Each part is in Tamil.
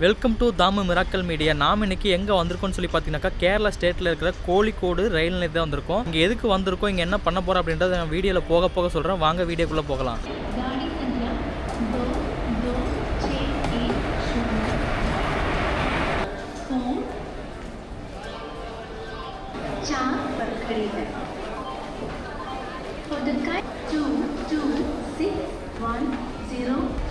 welcome to Dhamu miracle media நாம் இன்னைக்கு எங்கே வந்திருக்கோம்னு சொல்லி பார்த்தீங்கன்னாக்கா கேரளா ஸ்டேட்டில் இருக்கிற கோழிக்கோடு ரயில் நிலையம் தான் வந்திருக்கோம் இங்கே எதுக்கு வந்திருக்கோம் இங்கே என்ன பண்ண போகிறோம் அப்படின்றத நான் வீடியோவில் போக போக சொல்கிறேன் வாங்க வீடியோக்குள்ளே போகலாம் गाड़ी संख्या दो दो छः एक शून्य फोन चार पर खड़ी है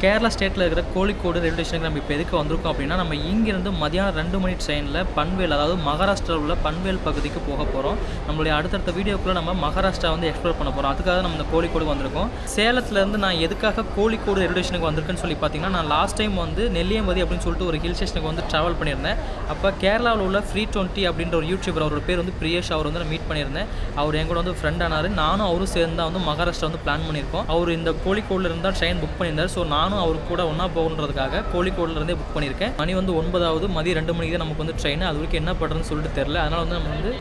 கேரளா ஸ்டேட்டில் இருக்கிற கோழிக்கோடு ரயில்வே ஸ்டேஷனுக்கு நம்ம இப்போ எதுக்கு வந்திருக்கோம் அப்படின்னா நம்ம இங்கேருந்து மதியானம் ரெண்டு மணி ட்ரெயினில் பன்வேல் அதாவது மகாராஷ்டிராவில் உள்ள பன்வேல் பகுதிக்கு போக போகிறோம் நம்மளுடைய அடுத்தடுத்த வீடியோக்குள்ளே நம்ம மகாராஷ்டிரா வந்து எக்ஸ்ப்ளோர் பண்ண போகிறோம் அதுக்காக நம்ம இந்த கோழிக்கோடு வந்திருக்கோம். சேலத்துலேருந்து நான் எதுக்காக கோழிக்கோடு ரயில்வே ஸ்டேஷனுக்கு வந்திருக்கேன்னு சொல்லி பார்த்தீங்கன்னா நான் லாஸ்ட் டைம் வந்து நெல்லியம்பதி அப்படின்னு சொல்லிட்டு ஒரு ஹில் ஸ்டேஷனுக்கு வந்து ட்ராவல் பண்ணியிருந்தேன். அப்போ கேரளாவில் உள்ள ஃப்ரீ டுவெண்ட்டி அப்படின்ற ஒரு யூடியூபர் அவரோட பேர் வந்து பிரியேஷ் அவர் வந்து நான் மீட் பண்ணியிருந்தேன். அவர் என் கூட வந்து ஃப்ரெண்ட் ஆனார். நானும் அவரும் சேர்ந்து தான் வந்து மகாராஷ்டிரா வந்து பிளான் பண்ணியிருக்கோம். அவர் இந்த கோழிக்கோடில் இருந்தால் ட்ரெயின் புக் பண்ணியிருந்தார். ஸோ நான் நானும் அவர் கூட ஒன்றா போகணுன்றதுக்காக கோழிக்கோடுலேருந்தே புக் பண்ணியிருக்கேன். மணி வந்து ஒன்பதாவது மதியம் ரெண்டு மணிக்கு தான் நமக்கு வந்து ட்ரெயின் அது வரைக்கும் என்ன பண்ணுறதுன்னு சொல்லிட்டு தெரில அதனால் வந்து நம்ம வந்து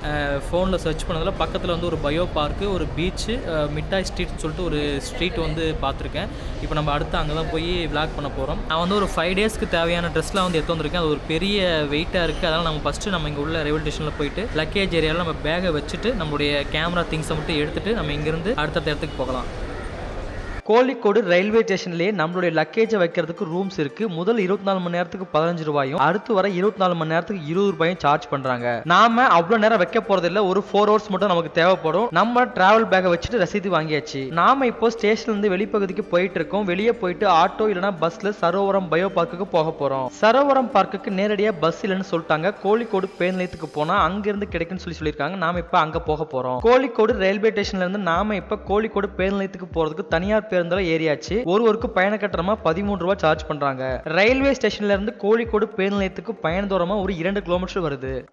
ஃபோனில் சர்ச் பண்ணதில் பக்கத்தில் வந்து ஒரு பயோ பார்க்கு ஒரு பீச்சு மிட்டாய் ஸ்ட்ரீட்னு சொல்லிட்டு ஒரு ஸ்ட்ரீட் வந்து பார்த்துருக்கேன். இப்போ நம்ம அடுத்து அங்கே தான் போய் விளாக் பண்ண போகிறோம் நான் வந்து ஒரு ஃபைவ் டேஸ்க்கு தேவையான ட்ரெஸ்லாம் வந்து எடுத்து வந்திருக்கேன். அது ஒரு பெரிய வெயிட்டாக இருக்குது அதனால் நம்ம ஃபஸ்ட்டு நம்ம இங்கே உள்ள ரயில்வே ஸ்டேஷனில் போயிட்டு லக்கேஜ் ஏரியாவில் நம்ம பேகை வச்சுட்டு நம்மளுடைய கேமரா திங்ஸை மட்டும் எடுத்துட்டு நம்ம இங்கேருந்து அடுத்தடுத்த இடத்துக்கு போகலாம். கோழிக்கோடு ரயில்வே ஸ்டேஷன்லேயே நம்மளுடைய லக்கேஜை வைக்கிறதுக்கு ரூம்ஸ் இருக்கு. முதல் இருபத்தி நாலு மணி நேரத்துக்கு பதினஞ்சு ரூபாயும் அடுத்து வர இருபத்தி நாலு மணி நேரத்துக்கு இருபது ரூபாயும் சார்ஜ் பண்றாங்க. நாம அவ்வளவு நேரம் வைக்க போறது இல்ல. ஒரு ஃபோர் ஹவர்ஸ் மட்டும் நமக்கு தேவைப்படும். நம்ம டிராவல் பேக்கை வச்சுட்டு ரசீது வாங்கியாச்சு. நாம இப்போ ஸ்டேஷன்ல இருந்து வெளிப்பகுதிக்கு போயிட்டு இருக்கோம். வெளியே போயிட்டு ஆட்டோ இல்லைன்னா பஸ்ல சரோவரம் பயோ பார்க்குக்கு போக போறோம். சரோவரம் பார்க்குக்கு நேரடியா பஸ் இல்லைன்னு சொல்லிட்டாங்க. கோழிக்கோடு பேர் நிலையத்துக்கு போனா அங்கிருந்து கிடைக்குன்னு சொல்லி சொல்லியிருக்காங்க. நாம இப்ப அங்க போக போறோம். கோழிக்கோடு ரயில்வே ஸ்டேஷன்ல இருந்து நாம இப்ப கோழிக்கோடு பேர் நிலையத்துக்கு போறதுக்கு தனியார் பேர் பேருந்துல ஏறியாச்சு. ஒருவருக்கு பயண கட்டணமா பதிமூணு ரூபாய் சார்ஜ் பண்றாங்க. ரயில்வே ஸ்டேஷன்ல இருந்து கோழிக்கோடு பேருந்து நிலையத்துக்கு பயண தூரமா ஒரு இரண்டு கிலோமீட்டர் வருது.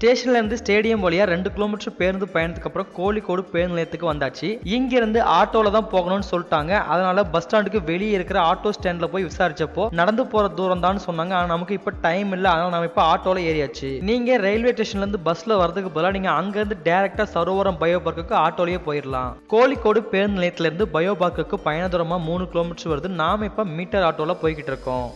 ஸ்டேஷன்லேருந்து ஸ்டேடியம் வழியாக ரெண்டு கிலோமீட்டர் பேருந்து பயணத்துக்கு அப்புறம் கோழிக்கோடு பேருந்து நிலையத்துக்கு வந்தாச்சு. இங்கிருந்து ஆட்டோவில் தான் போகணும்னு சொல்லிட்டாங்க. அதனால பஸ் ஸ்டாண்டுக்கு வெளியே இருக்கிற ஆட்டோ ஸ்டாண்டில் போய் விசாரிச்சப்போ நடந்து போகிற தூரம் தான் சொன்னாங்க. ஆனால் நமக்கு இப்போ டைம் இல்லை. அதனால் நம்ம இப்போ ஆட்டோவில் ஏறியாச்சு. நீங்கள் ரயில்வே ஸ்டேஷன்லேருந்து பஸ்ஸில் வரதுக்கு பதிலாக நீங்கள் அங்கேருந்து டேரெக்டாக சரோவரம் பயோ பார்க்குக்கு ஆட்டோலேயே போயிடலாம் கோழிக்கோடு பேருந்து நிலையத்திலேருந்து பயோ பார்க்குக்கு பயண தூரமாக மூணு கிலோமீட்டர் வருது. நாம இப்போ மீட்டர் ஆட்டோவில் போய்கிட்டு இருக்கோம்.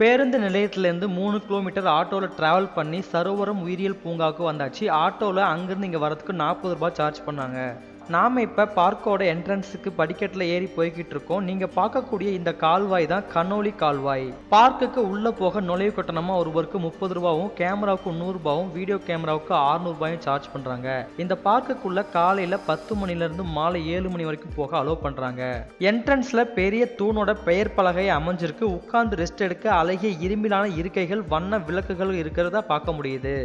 பேருந்து நிலையத்திலேருந்து மூணு கிலோமீட்டர் ஆட்டோவில் ட்ராவல் பண்ணி சரோவரம் உயிரியல் பூங்காவுக்கு வந்தாச்சு. ஆட்டோவில் அங்கேருந்து இங்கே வரதுக்கு நாற்பது ரூபாய் சார்ஜ் பண்ணாங்க. நாம் இப்போ பார்க்கோட என்ட்ரன்ஸுக்கு படிக்கட்டில் ஏறி போய்கிட்டு இருக்கோம் நீங்கள் பார்க்கக்கூடிய இந்த கால்வாய் தான் கனோலி கால்வாய். பார்க்குக்கு உள்ளே போக நுழைவு கட்டணமாக ஒருவருக்கு முப்பது ரூபாவும் கேமராவுக்கு நூறுரூபாவும் வீடியோ கேமராவுக்கு ஆறுநூறுபாயும் சார்ஜ் பண்ணுறாங்க இந்த பார்க்குக்குள்ளே காலையில் பத்து மணிலேருந்து மாலை ஏழு மணி வரைக்கும் போக அலோவ் பண்ணுறாங்க என்ட்ரன்ஸில் பெரிய தூணோட பெயர் பலகை அமைஞ்சிருக்கு. உட்கார்ந்து ரெஸ்ட் எடுக்க அழகிய இரும்பிலான இருக்கைகள் வண்ண விளக்குகள் இருக்கிறதா பார்க்க முடியுது.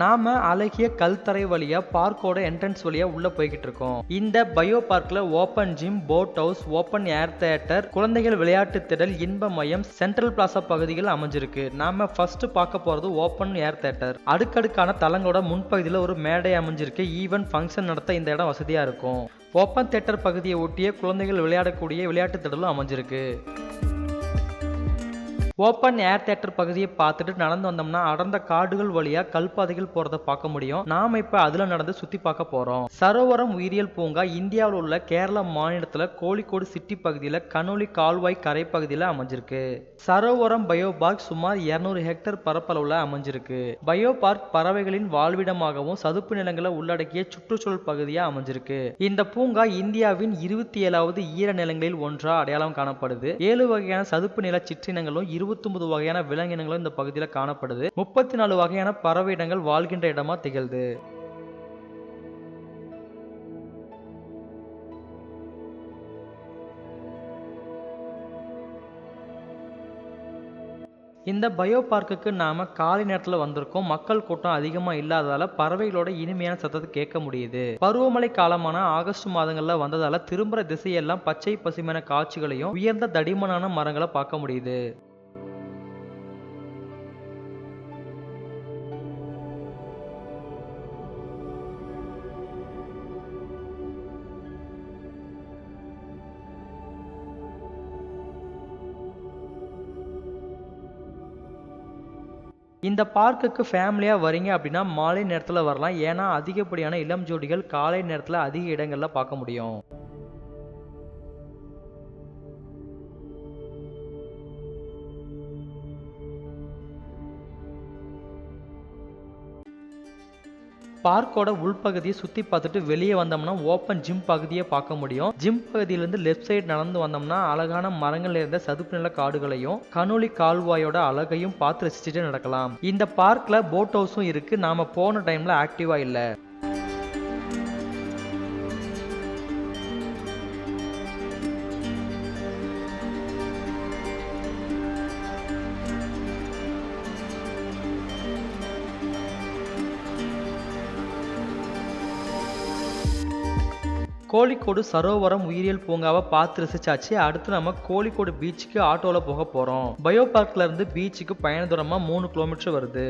நாம அழகிய கல்தரை வழியா பார்க்கோட என்ட்ரன்ஸ் வழியா உள்ள போய்கிட்டு இருக்கோம். இந்த பயோ பார்க்ல open gym boat house open air theatre குழந்தைகள் விளையாட்டு திடல் இன்ப மையம் சென்ட்ரல் பிளாசா பகுதிகள் அமைஞ்சிருக்கு. நாம ஃபர்ஸ்ட் பார்க்க போறது ஓப்பன் ஏர் தியேட்டர் அடுக்கடுக்கான தளங்களோட முன்பகுதியில் ஒரு மேடை அமைஞ்சிருக்கு. ஈவென்ட் ஃபங்க்ஷன் நடத்த இந்த இடம் வசதியா இருக்கும். ஓப்பன் தியேட்டர் பகுதியை ஒட்டிய குழந்தைகள் விளையாடக்கூடிய விளையாட்டு திடலும் அமைஞ்சிருக்கு. ஓப்பன் ஏர் தியேட்டர் பகுதியை பார்த்துட்டு நடந்து வந்தோம்னா அடர்ந்த காடுகள் வழியா கல்பாதைகள் போறத பார்க்க முடியும். நாம இப்ப அதுல நடந்து சுத்தி பார்க்க போறோம். சரோவரம் உயிரியல் பூங்கா இந்தியாவில் உள்ள கேரள மாநிலத்துல கோழிக்கோடு சிட்டி பகுதியில கனோலி கால்வாய் கரை பகுதியில அமைஞ்சிருக்கு. சரோவரம் பயோ பார்க் சுமார் இருநூறு ஹெக்டர் பரப்பளவுல அமைஞ்சிருக்கு. பயோ பார்க் பறவைகளின் வாழ்விடமாகவும் சதுப்பு நிலங்களை உள்ளடக்கிய சுற்றுச்சூழல் பகுதியா அமைஞ்சிருக்கு. இந்த பூங்கா இந்தியாவின் இருபத்தி ஏழாவது ஈர நிலங்களில் ஒன்றா அடையாளம் காணப்படுது. ஏழு வகையான சதுப்பு நில சிற்றினங்களும் இருபத்தொன்பது வகையான விலங்கினங்களும் இந்த பகுதியில் காணப்படுது. முப்பத்தி நாலு வகையான பறவை இடங்கள் வாழ்கின்ற இடமா திகழ்து. இந்த பயோ பார்க்குக்கு நாம காலை நேரத்துல வந்திருக்கோம். மக்கள் கூட்டம் அதிகமா இல்லாததால பறவைகளோட இனிமையான சத்தத்தை கேட்க முடியுது. பருவமழை காலமான ஆகஸ்ட் மாதங்கள்ல வந்ததால திரும்புற திசையெல்லாம் பச்சை பசுமையான காட்சிகளையும் உயர்ந்த தடிமனான மரங்களை பார்க்க முடியுது. இந்த பார்க்குக்கு ஃபேமிலியாக வரீங்க அப்படின்னா மாலை நேரத்தில் வரலாம். ஏன்னா அதிகப்படியான இளம் ஜோடிகள் காலை நேரத்தில் அதிக இடங்களில் பார்க்க முடியும். பார்க்கோட உள்பகுதியை சுற்றி பார்த்துட்டு வெளியே வந்தோம்னா ஓப்பன் ஜிம் பகுதியை பார்க்க முடியும். ஜிம் பகுதியிலேருந்து லெஃப்ட் சைடு நடந்து வந்தோம்னா அழகான மரங்கள் இருந்த சதுப்பு நில காடுகளையும் கனோலி கால்வாயோட அழகையும் பார்த்து ரசிச்சுட்டு நடக்கலாம். இந்த பார்க்கில் போட் ஹவுஸும் இருக்கு. நாம போன டைம்ல ஆக்டிவா இல்லை. கோழிக்கோடு சரோவரம் உயிரியல் பூங்காவை பார்த்து ரசிச்சாச்சு. அடுத்து நம்ம கோழிக்கோடு பீச்சுக்கு ஆட்டோவில் போக போகிறோம் பயோ பார்க்ல இருந்து பீச்சுக்கு பயண தூரமாக மூணு கிலோமீட்டர் வருது.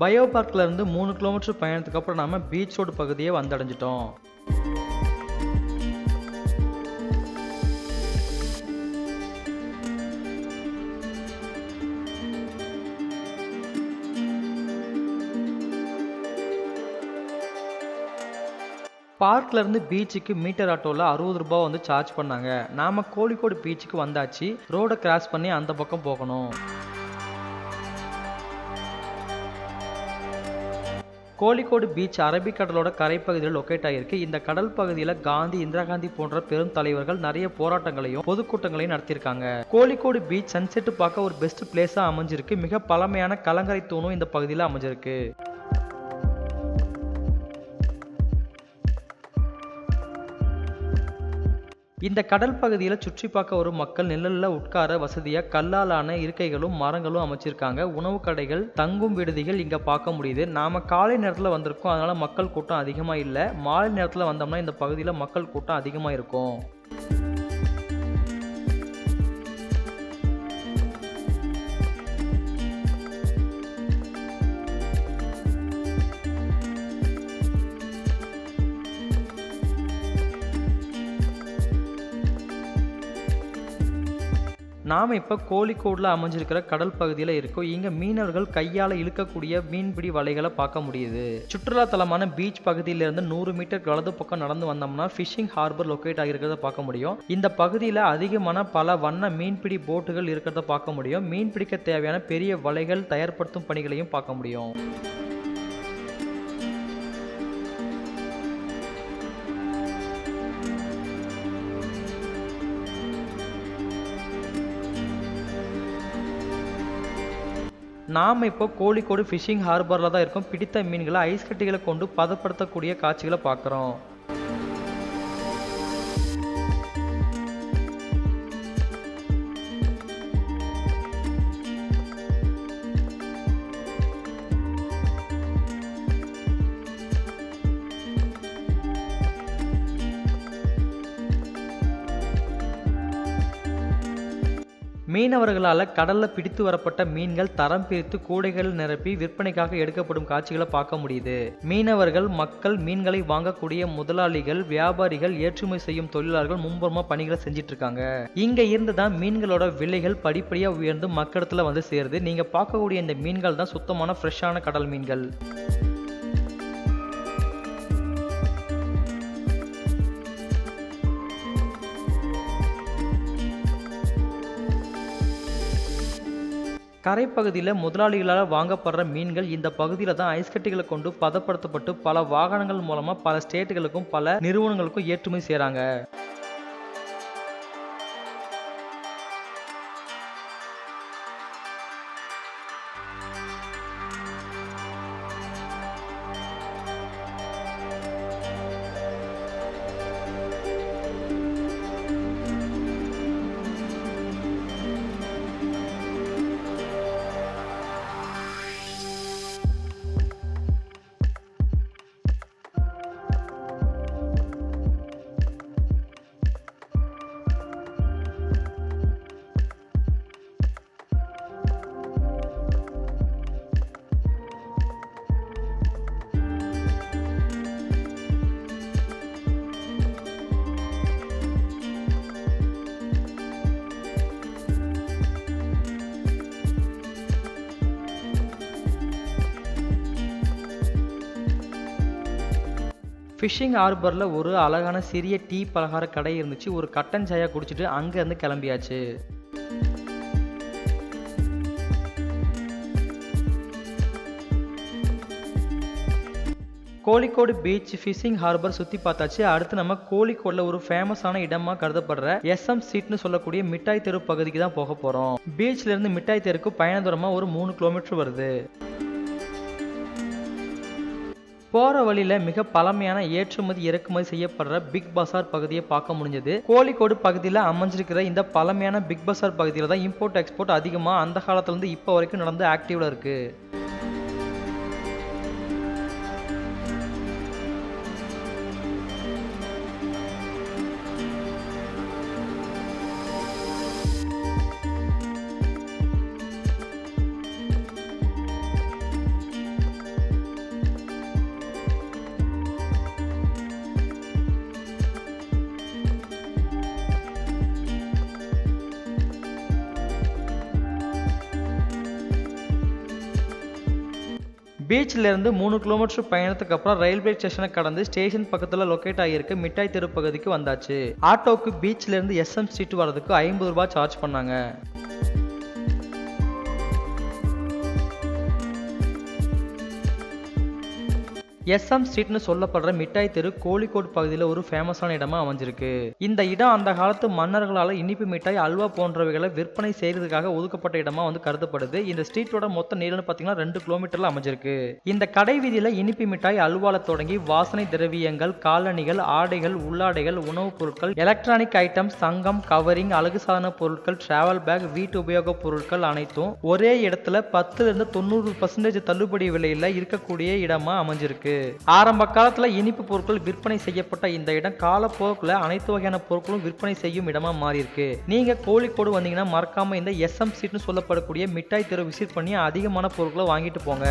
பயோ பார்க்கில் இருந்து மூணு கிலோமீட்டர் பயணத்துக்கு அப்புறம் நாம பீச் ரோடு பகுதியை வந்தடைஞ்சிட்டோம். பார்க்லேருந்து பீச்சுக்கு மீட்டர் ஆட்டோவில் அறுபது ரூபா வந்து சார்ஜ் பண்ணாங்க. நாம கோழிக்கோடு பீச்சுக்கு வந்தாச்சு. ரோடை கிராஸ் பண்ணி அந்த பக்கம் போகணும். கோழிக்கோடு பீச் அரபிக்கடலோட கரைப்பகுதியில் லொக்கேட் ஆகியிருக்கு. இந்த கடல் பகுதியில் காந்தி இந்திரா காந்தி போன்ற பெரும் தலைவர்கள் நிறைய போராட்டங்களையும் பொதுக்கூட்டங்களையும் நடத்தியிருக்காங்க. கோழிக்கோடு பீச் சன்செட் பார்க்க ஒரு பெஸ்ட் பிளேஸாக அமைஞ்சிருக்கு. மிக பழமையான கலங்கரை தூணும் இந்த பகுதியில் அமைஞ்சிருக்கு. இந்த கடல் பகுதியில் சுற்றி பார்க்க வரும் மக்கள் நிழலில் உட்கார வசதியாக கல்லாலான இருக்கைகளும் மரங்களும் அமைச்சிருக்காங்க. உணவு கடைகள் தங்கும் விடுதிகள் இங்கே பார்க்க முடியுது. நாம காலை நேரத்தில் வந்திருக்கோம். அதனால் மக்கள் கூட்டம் அதிகமாக இல்லை. மாலை நேரத்தில் வந்தோம்னா இந்த பகுதியில் மக்கள் கூட்டம் அதிகமாக இருக்கும். நாம் இப்போ கோழிக்கோடில் அமைஞ்சிருக்கிற கடல் பகுதியில் இருக்கோம். இங்கே மீனவர்கள் கையால் இழுக்கக்கூடிய மீன்பிடி வலைகளை பார்க்க முடியுது. சுற்றுலா தலமான பீச் பகுதியிலிருந்து நூறு மீட்டர் வலது பக்கம் நடந்து வந்தோம்னா ஃபிஷிங் ஹார்பர் லொக்கேட் ஆகியிருக்கிறத பார்க்க முடியும். இந்த பகுதியில் அதிகமான பல வண்ண மீன்பிடி போட்டுகள் இருக்கிறத பார்க்க முடியும். மீன் பிடிக்க தேவையான பெரிய வலைகள் தயார்படுத்தும் பணிகளையும் பார்க்க முடியும். நாம் இப்போ கோழிக்கோடு ஃபிஷிங் ஹார்பரில் தான் இருக்கோம். பிடித்த மீன்களை ஐஸ் கட்டிகளை கொண்டு பதப்படுத்தக்கூடிய காட்சிகளை பார்க்குறோம். மீனவர்களால் கடலில் பிடித்து வரப்பட்ட மீன்கள் தரம் பிரித்து கூடைகள் நிரப்பி விற்பனைக்காக எடுக்கப்படும் காட்சிகளை பார்க்க முடியுது. மீனவர்கள் மக்கள் மீன்களை வாங்கக்கூடிய முதலாளிகள் வியாபாரிகள் ஏற்றுமதி செய்யும் தொழிலாளர்கள் மும்புறமா பணிகளை செஞ்சிட்டு இருக்காங்க இங்க இருந்து தான் மீன்களோட விலைகள் படிப்படியா உயர்ந்து மக்களிடத்துல வந்து சேருது. நீங்க பார்க்கக்கூடிய இந்த மீன்கள் தான் சுத்தமான ஃப்ரெஷ்ஷான கடல் மீன்கள். கரைப்பகுதியில் முதலாளிகளால் வாங்கப்படுற மீன்கள் இந்த பகுதியில் தான் ஐஸ்கட்டிகளை கொண்டு பதப்படுத்தப்பட்டு பல வாகனங்கள் மூலமாக பல ஸ்டேட்டுகளுக்கும் பல நிறுவனங்களுக்கும் ஏற்றுமதி செய்கிறாங்க ஃபிஷிங் ஹார்பரில் ஒரு அழகான சிறிய டீ பலகார கடை இருந்துச்சு. ஒரு கட்டன் சாயா குடிச்சிட்டு அங்கேருந்து கிளம்பியாச்சு. கோழிக்கோடு பீச் ஃபிஷிங் ஹார்பர் சுற்றி பார்த்தாச்சு. அடுத்து நம்ம கோழிக்கோடில் ஒரு ஃபேமஸான இடமா கருதப்படுற எஸ்எம் சீட்னு சொல்லக்கூடிய மிட்டாய் தெரு பகுதிக்கு தான் போக போகிறோம் பீச்லேருந்து மிட்டாய் தெருக்கு பயண தூரமாக ஒரு மூணு கிலோமீட்டர் வருது. போகிற வழியில் மிக பழமையான ஏற்றுமதி இறக்குமதி செய்யப்படுற பிக் பஸார் பகுதியை பார்க்க முடிஞ்சது. கோழிக்கோடு பகுதியில் அமைஞ்சிருக்கிற இந்த பழமையான பிக் பஸார் பகுதியில் தான் இம்போர்ட் எக்ஸ்போர்ட் அதிகமாக அந்த காலத்துலேருந்து இப்போ வரைக்கும் நடந்து ஆக்டிவில் இருக்குது பீச்ல இருந்து மூணு கிலோமீட்டர் பயணத்துக்கு அப்புறம் ரயில்வே ஸ்டேஷனை கடந்து ஸ்டேஷன் பக்கத்தில் லொக்கேட் ஆகியிருக்க மிட்டாய் தெரு பகுதிக்கு வந்தாச்சு. ஆட்டோக்கு பீச்ல இருந்து எஸ்எம் ஸ்ட்ரீட் வரதுக்கு ஐம்பது ரூபாய் சார்ஜ் பண்ணாங்க. எஸ்எம் ஸ்ட்ரீட்னு சொல்லப்படுற மிட்டாய் தெரு கோழிக்கோடு பகுதியில் ஒரு ஃபேமஸான இடமா அமைஞ்சிருக்கு. இந்த இடம் அந்த காலத்து மன்னர்களால் இனிப்பு மிட்டாய் அல்வா போன்றவைகளை விற்பனை செய்யறதுக்காக ஒதுக்கப்பட்ட இடமா வந்து கருதப்படுது. இந்த ஸ்ட்ரீட்டோட மொத்த நீளம்னு பார்த்தீங்கன்னா ரெண்டு கிலோமீட்டர்ல அமைஞ்சிருக்கு. இந்த கடை வீதியில் இனிப்பு மிட்டாய் அல்வால தொடங்கி வாசனை திரவியங்கள் காலணிகள் ஆடைகள் உள்ளாடைகள் உணவுப் பொருட்கள் எலக்ட்ரானிக் ஐட்டம்ஸ் தங்கம் கவரிங் அழகு சாதன பொருட்கள் டிராவல் பேக் வீட்டு உபயோகப் பொருட்கள் அனைத்தும் ஒரே இடத்துல பத்துல இருந்து தொண்ணூறு பர்சன்டேஜ் தள்ளுபடி விலையில இருக்கக்கூடிய இடமா அமைஞ்சிருக்கு. ஆரம்ப காலத்துல இனிப்பு பொருட்கள் விற்பனை செய்யப்பட்ட இந்த இடம் காலப்போக்கில் அனைத்து வகையான பொருட்களும் விற்பனை செய்யும் இடமா மாறி இருக்கு நீங்க கோழிக்கோடு வந்தீங்கன்னா மறக்காம இந்த எஸ்எம்சீட்னு சொல்லப்படக்கூடிய மிட்டாய் தெரு விசிட் பண்ணி அதிகமான பொருட்களை வாங்கிட்டு போங்க.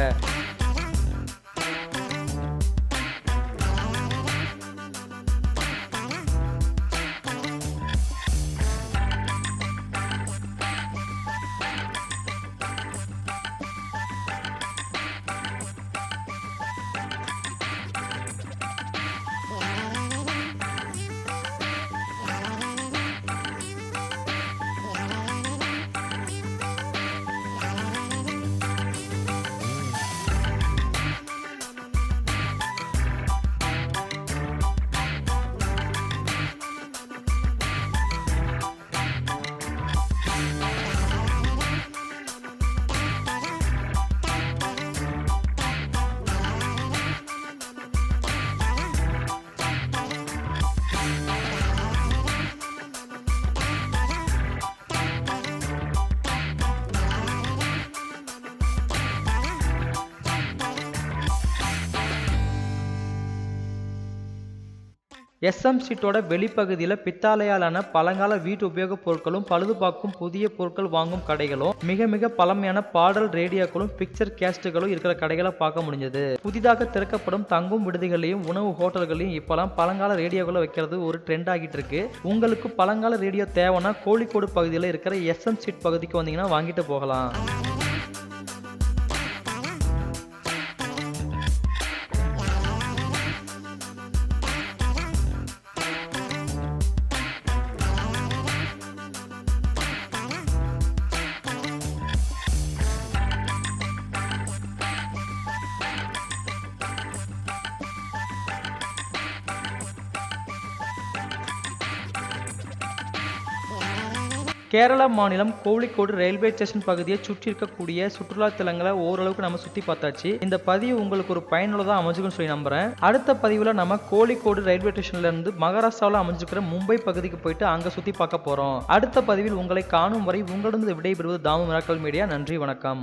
எஸ்எம் சீட்டோட வெளிப்பகுதியில் பித்தாலையாலான பழங்கால வீட்டு உபயோகப் பொருட்களும் பழுதுபார்க்கும் புதிய பொருட்கள் வாங்கும் கடைகளும் மிக மிக பழமையான பாடல் ரேடியோக்களும் பிக்சர் கேஸ்ட்டுகளும் இருக்கிற கடைகளை பார்க்க முடிஞ்சது. புதிதாக திறக்கப்படும் தங்கும் விடுதிகளையும் உணவு ஹோட்டல்களையும் இப்போலாம் பழங்கால ரேடியோக்களை வைக்கிறது ஒரு ட்ரெண்ட் ஆகிட்டு இருக்கு. உங்களுக்கு பழங்கால ரேடியோ தேவைன்னா கோழிக்கோடு பகுதியில் இருக்கிற எஸ்எம் சீட் பகுதிக்கு வந்தீங்கன்னா வாங்கிட்டு போகலாம். கேரளா மாநிலம் கோழிக்கோடு ரயில்வே ஸ்டேஷன் பகுதியை சுற்றி இருக்கக்கூடிய சுற்றுலா தலங்களை ஓரளவுக்கு நம்ம சுற்றி பார்த்தாச்சு. இந்த பதிவு உங்களுக்கு ஒரு பயனுள்ளதாக அமைஞ்சுக்குன்னு சொல்லி நம்புறேன். அடுத்த பதிவில் நம்ம கோழிக்கோடு ரயில்வே ஸ்டேஷன்ல இருந்து மகாராஷ்டிராவில் அமைஞ்சிருக்கிற மும்பை பகுதிக்கு போயிட்டு அங்கே சுற்றி பார்க்க போகிறோம் அடுத்த பதிவில் உங்களை காணும் வரை உங்களிடம் விடைபெறுவது தாமு மிராக்கல் மீடியா. நன்றி வணக்கம்.